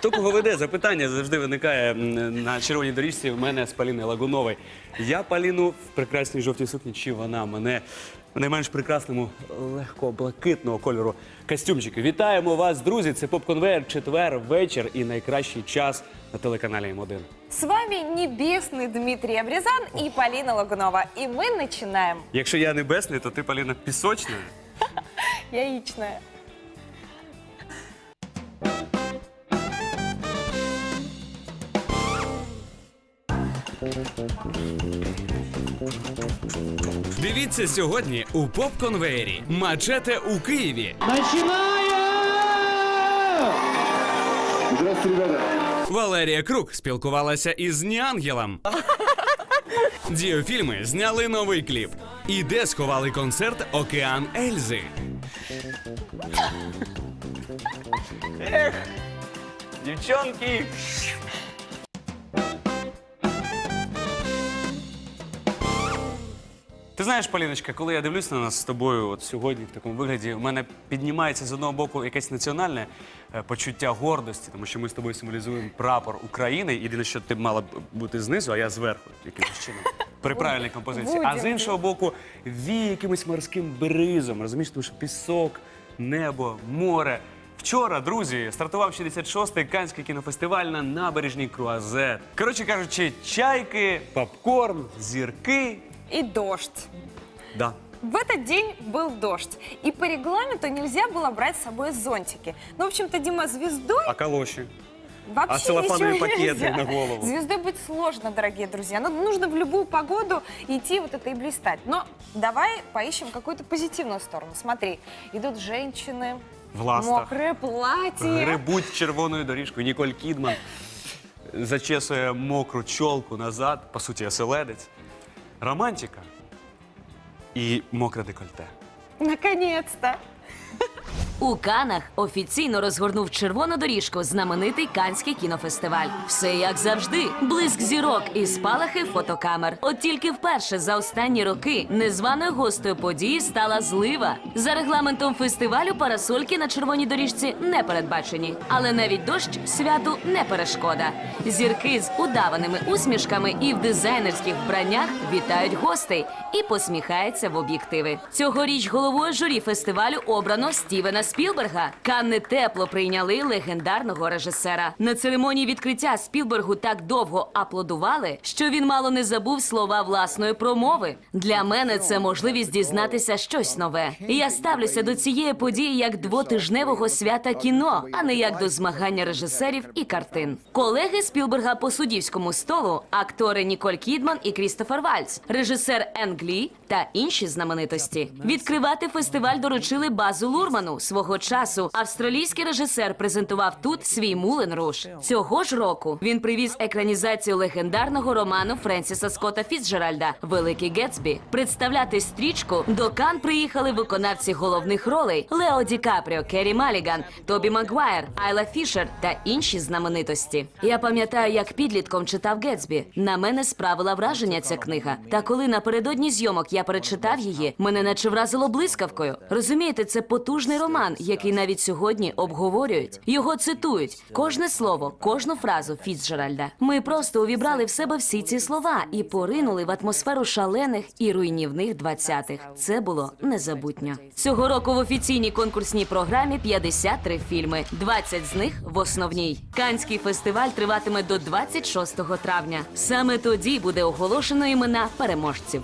Хто кого веде? Запитання завжди виникає м, на червоній доріжці. У мене з Поліною Лагуновою. Я Поліну в прекрасній жовтій сукні, чи вона мене в найменш прекрасному легко блакитного кольору костюмчики. Вітаємо вас, друзі! Це поп-конвейер, четвер, вечір і найкращий час на телеканалі М1. С вами небесный Дмитрий Обрезан и Полина Лагунова. И мы начинаем. Якщо я небесний, то ти Поліна пісочна. Яичная. Дивіться сьогодні у поп-конвеєрі. Мачете у Києві. Здравствуйте, ребята. Валерія Крук спілкувалася із Ніангелом. Діофільми зняли новий кліп. І де сховали концерт Океан Ельзи. Дівчонки! Ти знаєш, Поліночка, коли я дивлюсь на нас з тобою от сьогодні в такому вигляді, у мене піднімається з одного боку якесь національне е, почуття гордості, тому що ми з тобою символізуємо прапор України. Єдине, що ти мала б бути знизу, а я зверху, якимось чином. При правильній композиції. А з іншого боку, віє якимось морським бризом. Розумієш, тому що пісок, небо, море. Вчора, друзі, стартував 66-й Канський кінофестиваль на набережній Круазет. Коротше кажучи, чайки, попкорн, зірки. И дождь. Да. В этот день был дождь. И по регламенту нельзя было брать с собой зонтики. Ну, в общем-то, Дима, звездой А калоші? вообще А целлофановые ничего пакеты нельзя. на голову? Звездой быть сложно, дорогие друзья. Ну, нужно в любую погоду идти вот это и блистать. Но давай поищем какую-то позитивную сторону. Смотри, идут женщины, В ластах. мокрые платья. Грибуть червоною доріжкою. Ніколь Кідман зачесує мокру чолку назад, по суті, оселедець. Романтика і мокре декольте. Наконец-то. У Канах офіційно розгорнув червону доріжку знаменитий Канський кінофестиваль. Все як завжди: блиск зірок і спалахи фотокамер. От тільки вперше за останні роки незваною гостею події стала злива. За регламентом фестивалю парасольки на червоній доріжці не передбачені, але навіть дощ святу не перешкода. Зірки з удаваними усмішками і в дизайнерських вбраннях вітають гостей і посміхаються в об'єктиви. Цьогоріч головою журі фестивалю обрано Стівена Спілберга. Канни тепло прийняли легендарного режисера. На церемонії відкриття Спілбергу так довго аплодували, що він мало не забув слова власної промови. Для мене це можливість дізнатися щось нове. Я ставлюся до цієї події як двотижневого свята кіно, а не як до змагання режисерів і картин. Колеги Спілберга по суддівському столу, актори Ніколь Кідман і Крістофер Вальц, режисер Енглі та інші знаменитості. Відкривати фестиваль доручили Базу Лурману. Свого часу австралійський режисер презентував тут свій Мулен Руш. Цього ж року він привіз екранізацію легендарного роману Френсіса Скотта Фіцджеральда Великий Гетсбі. Представляти стрічку до Кан приїхали виконавці головних ролей Лео Ді Капріо, Керрі Маліган, Тобі Магуайр, Айла Фішер та інші знаменитості. Я пам'ятаю, як підлітком читав Гетсбі. На мене справила враження ця книга. Та коли напередодні зйомок я перечитав її, мене наче вразило блискавкою. Розумієте, це потужний роман, який навіть сьогодні обговорюють. Його цитують кожне слово, кожну фразу Фіцджеральда. Ми просто увібрали в себе всі ці слова і поринули в атмосферу шалених і руйнівних двадцятих. Це було незабутньо. Цього року в офіційній конкурсній програмі 53 фільми, 20 з них в основній. Канський фестиваль триватиме до 26 травня. Саме тоді буде оголошено імена переможців.